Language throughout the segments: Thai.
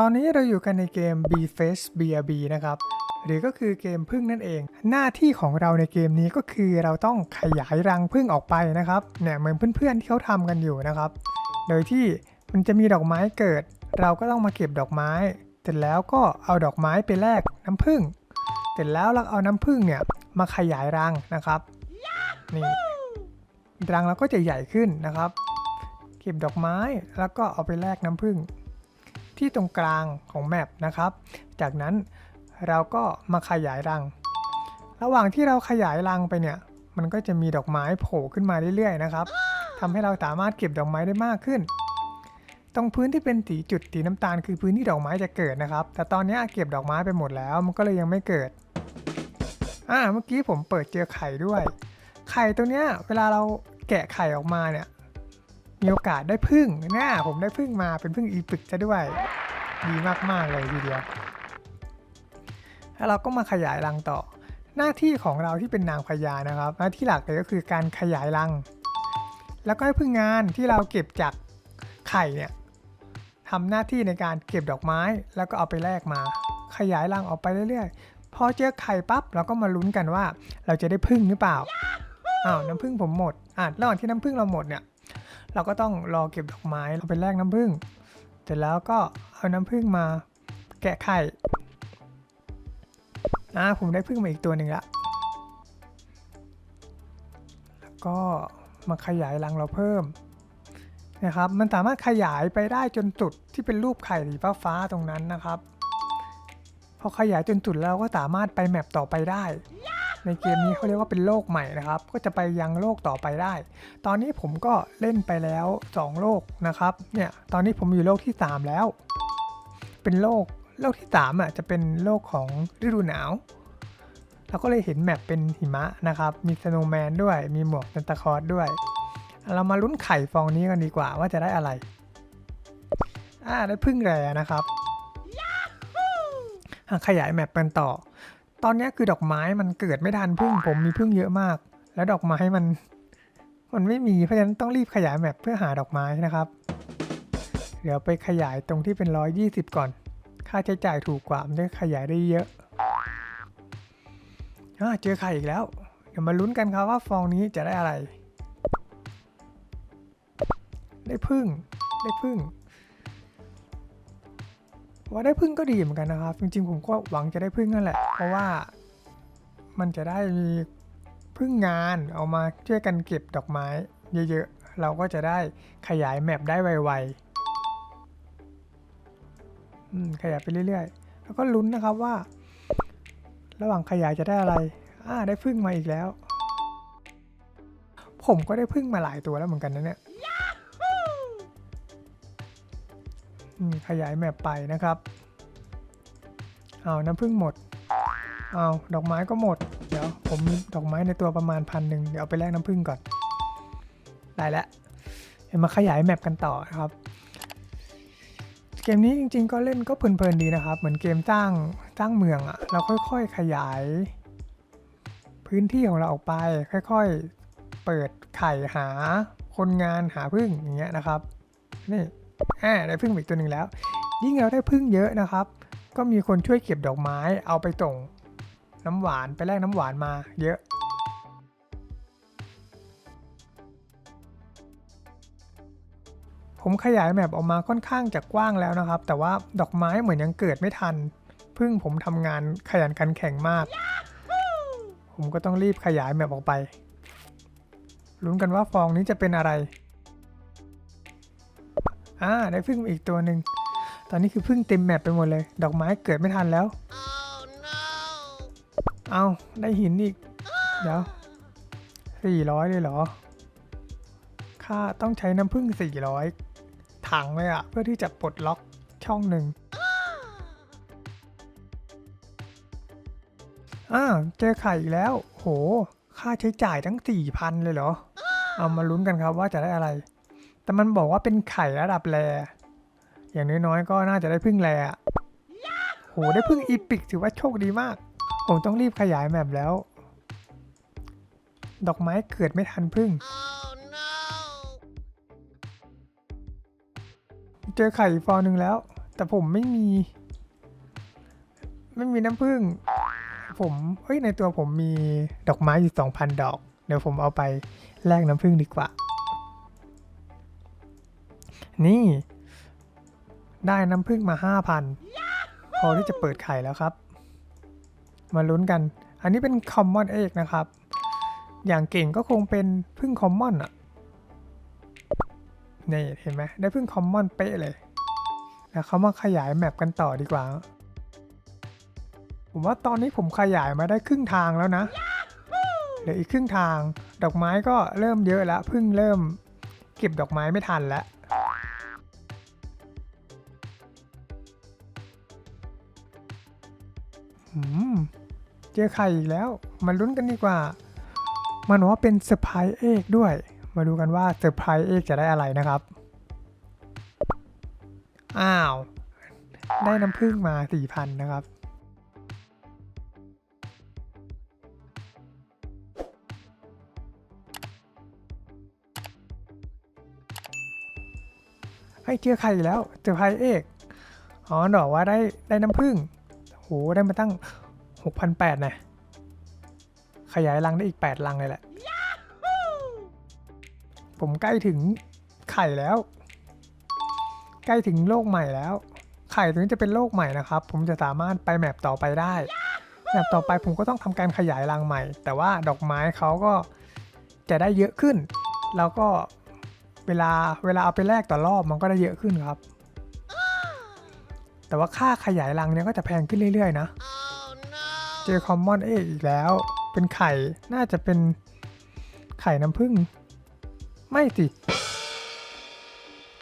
ตอนนี้เราอยู่กันในเกม B Face BRB นะครับ หรือก็คือเกมพึ่งนั่นเอง หน้าที่ของเราในเกมนี้ก็คือเราต้องขยายรังพึ่งออกไปนะครับเนี่ยเหมือนเพื่อนๆที่เขาทำกันอยู่นะครับ โดยที่มันจะมีดอกไม้เกิด เราก็ต้องมาเก็บดอกไม้ เสร็จแล้วก็เอาดอกไม้ไปแลกน้ำผึ้งเสร็จแล้วเราเอาน้ำผึ้งเนี่ยมาขยายรังนะครับนี่รังเราก็จะใหญ่ขึ้นนะครับ เก็บดอกไม้แล้วก็เอาไปแลกน้ำผึ้ง ที่ตรงกลางของแมปนะครับ จากนั้นเราก็มาขยายรัง ระหว่างที่เราขยายรังไปเนี่ย มันก็จะมีดอกไม้โผล่ขึ้นมาเรื่อยๆนะครับทำให้เราสามารถเก็บดอกไม้ได้มากขึ้น ตรงพื้นที่เป็นสีจุดสีน้ำตาล คือพื้นที่ดอกไม้จะเกิดนะครับ แต่ตอนนี้เก็บดอกไม้ไปหมดแล้ว มันก็เลยยังไม่เกิดอ่าเมื่อกี้ผมเปิดเจอไข่ด้วย ไข่ตัวเนี้ยเวลาเราแกะไข่ออกมาเนี่ย มีโอกาสได้พึ่งนี่ยผมได้พึ่งมาเป็นพึ่งอีปึกซะด้วย ดีมาก ๆ เลยทีเดียว แล้วเราก็มาขยายรังต่อ หน้าที่ของเราที่เป็นนางพญานะครับ หน้าที่หลักเลยก็คือการขยายรัง แล้วก็ให้พึ่งงานที่เราเก็บจากไข่เนี่ยทำหน้าที่ในการเก็บดอกไม้ แล้วก็เอาไปแลกมา ขยายรังออกไปเรื่อยๆ พอเจอไข่ปั๊บเราก็มาลุ้นกันว่า เราจะได้พึ่งหรือเปล่าอ้าวน้ำพึ่งผมหมดอะระหว่างที่น้ำพึ่งเราหมดเนี่ย เราก็ต้องรอเก็บดอกไม้เราไปแลกน้ำผึ้งเสร็จแล้วก็เอาน้ำผึ้งมาแกะไข่อ่าผมได้ผึ้งมาอีกตัวหนึ่งละ แล้วก็มาขยายรังเราเพิ่มนะครับ มันสามารถขยายไปได้จนจุดที่เป็นรูปไข่สีฟ้าฟ้าตรงนั้นนะครับ พอขยายจนจุดแล้วก็สามารถไปแมปต่อไปได้ ในเกมนี้เขาเรียกว่าเป็นโลกใหม่นะครับ ก็จะไปยังโลกต่อไปได้ ตอนนี้ผมก็เล่นไปแล้ว 2 โลกนะครับ เนี่ย ตอนนี้ผมอยู่โลกที่ 3 แล้ว เป็นโลก โลกที่3อะจะเป็นโลกของฤดูหนาว เราก็เลยเห็นแมปเป็นหิมะนะครับ มีสโนว์แมนด้วย มีหมวกซันตาคลอสด้วย เรามาลุ้นไข่ฟองนี้กันดีกว่าว่าจะได้อะไร อ่าได้พึ่งแรนะครับขยายแมปกันต่อ ตอนนี้คือดอกไม้มันเกิดไม่ทันพึ่งผมมีพึ่งเยอะมาก แล้วดอกไม้มัน มันไม่มีเพราะฉะนั้นต้องรีบขยายแมปเพื่อหาดอกไม้นะครับ เดี๋ยวไปขยายตรงที่เป็นร้อยยี่สิบก่อน ค่าใช้จ่ายถูกกว่ามันจะขยายได้เยอะอ่าเจอไข่อีกแล้ว เดี๋ยวมาลุ้นกันครับว่าฟองนี้จะได้อะไร ได้พึ่งได้พึ่ง ว่าได้พึ่งก็ดีเหมือนกันนะครับ จริงๆ ผมก็หวังจะได้พึ่งนั่นแหละ เพราะว่ามันจะได้มีพึ่งงานเอามาช่วยกันเก็บดอกไม้ เยอะๆ เราก็จะได้ขยายแมปได้ไวๆอืมขยายไปเรื่อยๆ แล้วก็ลุ้นนะครับว่า ระหว่างขยายจะได้อะไร อ่าได้พึ่งมาอีกแล้ว ผมก็ได้พึ่งมาหลายตัวแล้วเหมือนกันนะเนี่ย ขยายแมปไปนะครับเอาน้ำผึ้งหมดเอาดอกไม้ก็หมด เดี๋ยวผมมีดอกไม้ในตัวประมาณพันหนึ่งเดี๋ยวเอาไปแลกน้ำผึ้งก่อน ได้แล้วเดี๋ยวมาขยายแมปกันต่อครับ เกมนี้จริง ๆ ก็เล่นก็เพลินๆดีนะครับ เหมือนเกมสร้างสร้างเมืองอะเราค่อยๆขยาย พื้นที่ของเราออกไป ค่อยๆ เปิดไข่หาคนงานหาพึ่งอย่างเงี้ยนะครับ นี่ อ่าได้พึ่งอีกตัวหนึ่งแล้ว ยิ่งเราได้พึ่งเยอะนะครับ ก็มีคนช่วยเก็บดอกไม้เอาไปส่งน้ำหวานไปแลกน้ำหวานมาเยอะผมขยายแมปออกมาค่อนข้างจะกว้างแล้วนะครับ แต่ว่าดอกไม้เหมือนยังเกิดไม่ทัน พึ่งผมทำงานขยันขันแข็งมาก ผมก็ต้องรีบขยายแมปออกไป ลุ้นกันว่าฟองนี้จะเป็นอะไร อ่าได้พึ่งมาอีกตัวหนึ่งตอนนี้คือพึ่งเต็มแมปไปหมดเลย ดอกไม้เกิดไม่ทันแล้ว เอาได้หินอีก เดี๋ยวสี่ร้อยเลยเหรอ ค่าต้องใช้น้ำพึ่งสี่ร้อยถังเลยอะเพื่อที่จะปลดล็อกช่องหนึ่งอ่าเจอไข่อีกแล้ว โห ค่าใช้จ่ายทั้งสี่พันเลยเหรอ เอามาลุ้นกันครับว่าจะได้อะไร แต่มันบอกว่าเป็นไข่ระดับแรอย่างน้อยๆก็น่าจะได้พึ่งแรอะโหได้พึ่งอีพิกถือว่าโชคดีมาก ผมต้องรีบขยายแมปแล้ว ดอกไม้เกิดไม่ทันพึ่งเจอไข่อีฟองหนึ่งแล้ว แต่ผมไม่มี ไม่มีน้ำผึ้งผมเฮ้ยในตัวผมมีดอกไม้อยู่สองพันดอก เดี๋ยวผมเอาไปแลกน้ำผึ้งดีกว่า นี่ ได้น้ำผึ้งมาห้าพันพอที่จะเปิดไข่แล้วครับ มาลุ้นกัน อันนี้เป็นคอมมอนเอกนะครับ อย่างเก่งก็คงเป็นพึ่งคอมมอนอะนี่เห็นไหมได้พึ่งคอมมอนเป๊ะเลย แล้วเขามาขยายแมปกันต่อดีกว่า ผมว่าตอนนี้ผมขยายมาได้ครึ่งทางแล้วนะเหลืออีกครึ่งทาง ดอกไม้ก็เริ่มเยอะแล้วพิ่งเริ่ม เก็บดอกไม้ไม่ทันแล้ว เจอไข่อีกแล้ว มาลุ้นกันดีกว่า มันว่าเป็นเซอร์ไพรส์เอกด้วย มาดูกันว่าเซอร์ไพรส์เอกจะได้อะไรนะครับ อ้าว ได้น้ำผึ้งมาสี่พันนะครับเฮ้ยเจอไข่อีกแล้วเจอไข่เอก อ๋อบอกว่าได้ได้น้ำผึ้งโหได้มาตั้ง หกพันแปดนะขยายรังได้อีกแปดรังเลยแหละ ผมใกล้ถึงไข่แล้ว ใกล้ถึงโลกใหม่แล้ว ไข่ตัวนี้จะเป็นโลกใหม่นะครับ ผมจะสามารถไปแมปต่อไปได้ แมปต่อไปผมก็ต้องทำการขยายรังใหม่ แต่ว่าดอกไม้เขาก็จะได้เยอะขึ้น แล้วก็เวลาเวลาเอาไปแลกต่อรอบมันก็ได้เยอะขึ้นครับ แต่ว่าค่าขยายรังเนี้ยก็จะแพงขึ้นเรื่อยๆ นะ เจอคอมมอนเอกอีกแล้ว เป็นไข่ น่าจะเป็นไข่น้ำผึ้ง ไม่สิ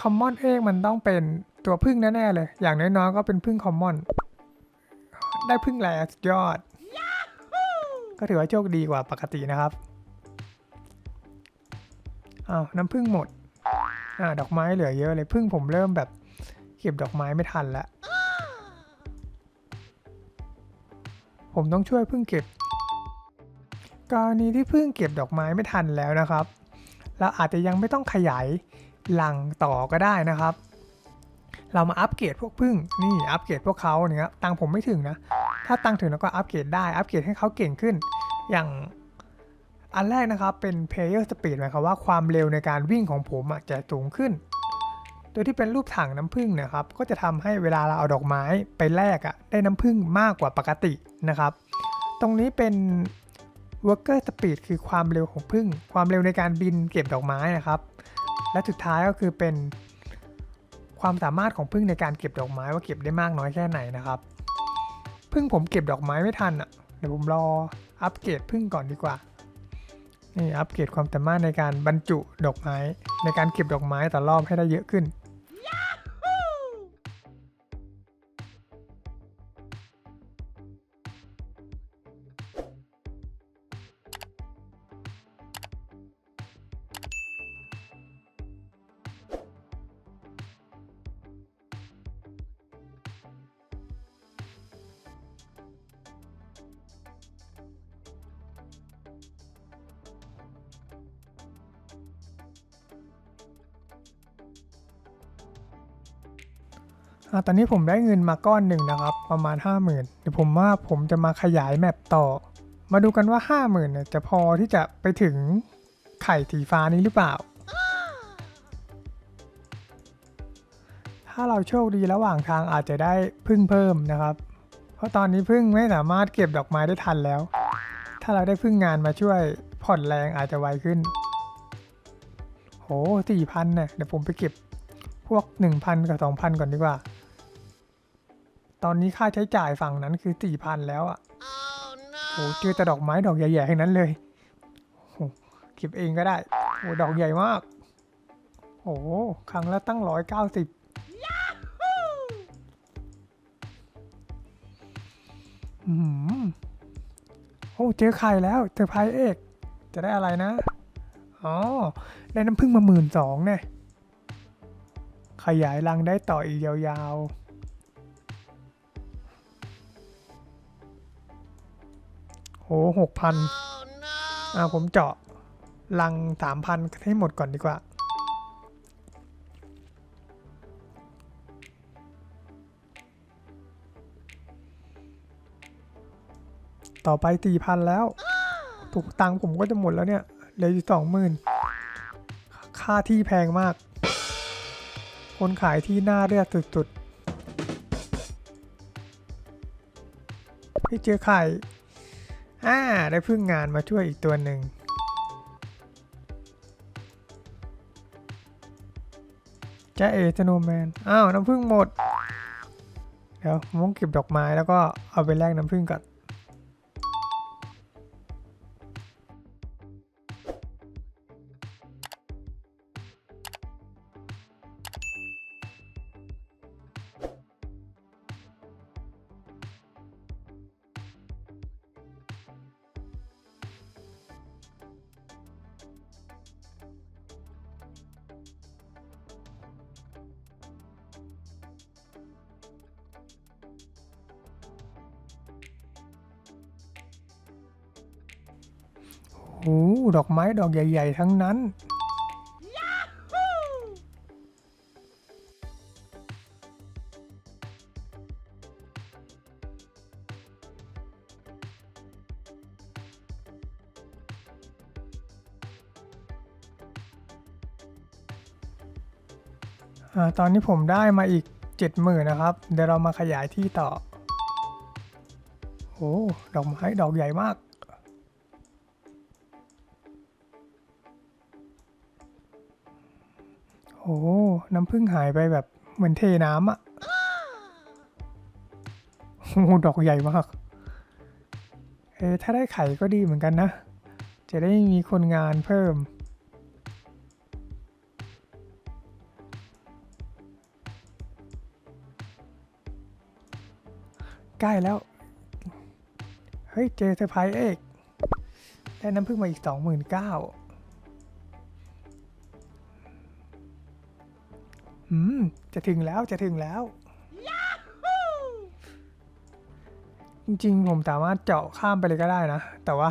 คอมมอนเอกมันต้องเป็นตัวพึ่งแน่ๆเลย อย่างน้อยๆก็เป็นพึ่งคอมมอน ได้พึ่งแลสุดยอด ก็ถือว่าโชคดีกว่าปกตินะครับอ้าวน้ำผึ้งหมด อ่า ดอกไม้เหลือเยอะเลยพึ่งผมเริ่มแบบ เก็บดอกไม้ไม่ทันแล้ว ผมต้องช่วยพึ่งเก็บ กรณีที่พึ่งเก็บดอกไม้ไม่ทันแล้วนะครับ เราอาจจะยังไม่ต้องขยายหลังต่อก็ได้นะครับ เรามาอัปเกรดพวกพึ่งนี่อัปเกรดพวกเขาเนี่ยตังผมไม่ถึงนะ ถ้าตังถึงแล้วก็อัปเกรดได้อัปเกรดให้เขาเก่งขึ้น อย่างอันแรกนะครับเป็น player speed หมายความว่าความเร็วในการวิ่งของผมจะสูงขึ้น โดยที่เป็นรูปถังน้ำผึ้งนะครับ ก็จะทำให้เวลาเราเอาดอกไม้ไปแลกอะได้น้ำผึ้งมากกว่าปกตินะครับ ตรงนี้เป็น worker speed คือความเร็วของผึ้งความเร็วในการบินเก็บดอกไม้นะครับ และสุดท้ายก็คือเป็นความสามารถของผึ้งในการเก็บดอกไม้ว่าเก็บได้มากน้อยแค่ไหนนะครับผึ้งผมเก็บดอกไม้ไม่ทันอะเดี๋ยวผมรออัปเกรดผึ้งก่อนดีกว่านี่อัปเกรดความสามารถในการบรรจุดอกไม้ ในการเก็บดอกไม้ต่อรอบให้ได้เยอะขึ้น อ่าตอนนี้ผมได้เงินมาก้อนหนึ่งนะครับ ประมาณ 5 0,000เดี๋ยวผมว่าผมจะมาขยายแมปต่อ มาดูกันว่า 5 0,000เนี่ยจะพอที่จะไปถึงไข่สีฟ้านี้หรือเปล่า ถ้าเราโชคดีระหว่างทางอาจจะได้พึ่งเพิ่มนะครับ เพราะตอนนี้พึ่งไม่สามารถเก็บดอกไม้ได้ทันแล้ว ถ้าเราได้พึ่งงานมาช่วยผ่อนแรงอาจจะไวขึ้นโหสี่พันเนี่ยเดี๋ยวผมไปเก็บพวก 1,000 กับ 2,000 ก่อนดีกว่า ตอนนี้ค่าใช้จ่ายฝั่งนั้นคือ4,000แล้วอะ่ะโหเจอแต่ดอกไม้ดอกใหญ่ๆทั้งนั้นเลยโหเก็บเองก็ได้โหดอกใหญ่มากโหครั้งละตั้ง190อืมโอ้เจอไข่แล้วเจอพายเอกจะได้อะไรนะ อ๋อ ได้น้ำผึ้งมาหมื่นสองเนี่ยขยายรังได้ต่ออีกยาวๆ โอ้โหกพันอ่าผมเจาะลังสามพันให้หมดก่อนดีกว่า ต่อไปสี่พันแล้ว ถูกตังผมก็จะหมดแล้วเนี่ย เหลืออยู่สองหมื่นค่าที่แพงมาก คนขายที่หน้าเลือดสุดๆพี่เจอไข่ อ่าได้พึ่งงานมาช่วยอีกตัวหนึ่งจ้าเอสโนแมน อ้าว น้ำพึ่งหมด เดี๋ยวมงเก็บดอกไม้แล้วก็เอาไปแลกน้ำพึ่งก่อน โอ้ดอกไม้ดอกใหญ่ ๆ ทั้งนั้นอตอนนี้ผมได้มาอีกเจ็ดหมื่นนะครับ เดี๋ยวเรามาขยายที่ต่อ โอ้ ดอกไม้ดอกใหญ่มาก น้ำผึ้งหายไปแบบเหมือนเทน้ำอะโอ้ดอกใหญ่มาก เอะถ้าได้ไข่ก็ดีเหมือนกันนะ จะได้มีคนงานเพิ่ม ใกล้แล้ว เฮ้ย เจอเซอร์ไพรส์เอก ได้น้ำผึ้งมาอีกสองหมื่นเก้า อืม จะถึงแล้วจะถึงแล้ว จริงๆ ผมสามารถเจาะข้ามไปเลยก็ได้นะ แต่ว่า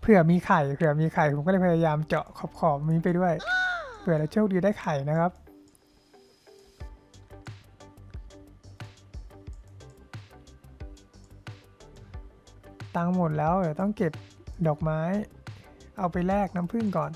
เผื่อมีไข่เผื่อมีไข่ ผมก็เลยพยายามเจาะขอบขอบนี้ไปด้วยเผื่อเราโชคดีได้ไข่นะครับ ตังหมดแล้วเดี๋ยวต้องเก็บดอกไม้ เอาไปแลกน้ำผึ้งก่อน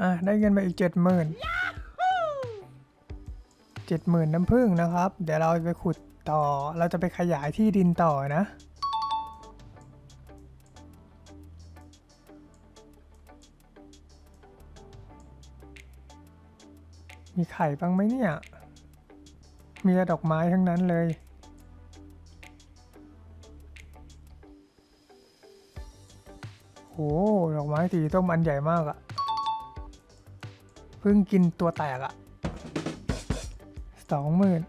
อะได้เงินมาอีกเจ็ดหมื่นเจ็ดหมื่นน้ำผึ้งนะครับ เดี๋ยวเราไปขุดต่อ เราจะไปขยายที่ดินต่อนะ มีไข่บ้างไหมเนี่ย มีแต่ดอกไม้ทั้งนั้นเลยโอ้ดอกไม้สีส้มอันใหญ่มากอะเพิ่งกินตัวแตกอะสองหมื่น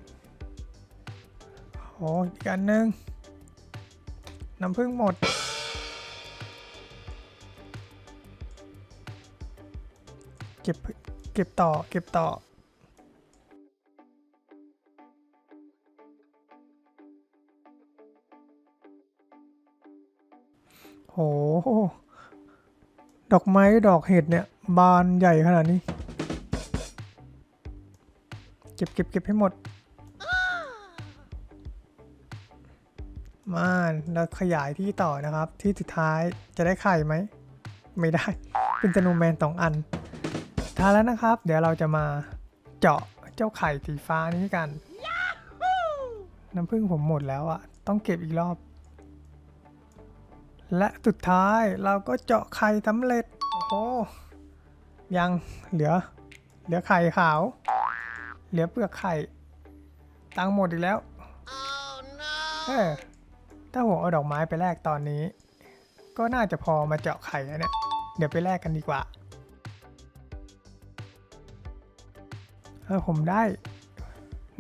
โอ้อีกอันหนึ่งน้ำพึ่งหมด เก็บเก็บต่อเก็บต่อโห ดอกไม้ดอกเห็ดเนี่ย บานใหญ่ขนาดนี้ เก็บเก็บเก็บให้หมด มาเราขยายที่ต่อนะครับ ที่สุดท้ายจะได้ไข่ไหม ไม่ได้ เป็นจนูแมนสองอันสุดท้ายแล้วนะครับ เดี๋ยวเราจะมาเจาะเจ้าไข่สีฟ้านี้กัน น้ำผึ้งผมหมดแล้วอะต้องเก็บอีกรอบ และสุดท้ายเราก็เจาะไข่สำเร็จ โอ้โหยังเหลือ เหลือไข่ขาว เหลือเปลือกไข่ ตังค์หมดอีกแล้วเออถ้าผมเอาดอกไม้ไปแลกตอนนี้ ก็น่าจะพอมาเจาะไข่แล้วเนี่ย เดี๋ยวไปแลกกันดีกว่า เออผมได้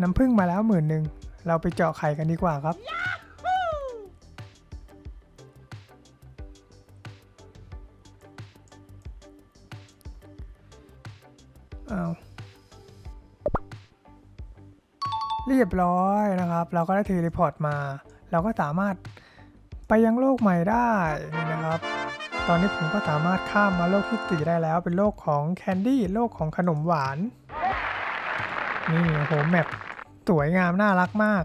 น้ำผึ้งมาแล้วหมื่นหนึ่ง เราไปเจาะไข่กันดีกว่าครับม รียบร้อยนะครับ เราก็ได้เทเลพอร์ตมา เราก็สามารถไปยังโลกใหม่ได้นี่นะครับ ตอนนี้ผมก็สามารถข้ามมาโลกที่สี่ได้แล้ว เป็นโลกของแคนดี้โลกของขนมหวานนี่โอ้โหแมปสวยงามน่ารักมาก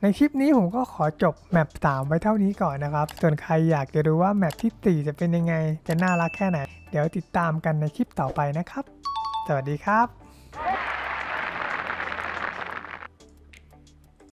ในคลิปนี้ผมก็ขอจบแมป3ไว้เท่านี้ก่อนนะครับ ส่วนใครอยากจะรู้ว่าแมปที่ 4 จะเป็นยังไง จะน่ารักแค่ไหน เดี๋ยวติดตามกันในคลิปต่อไปนะครับ สวัสดีครับ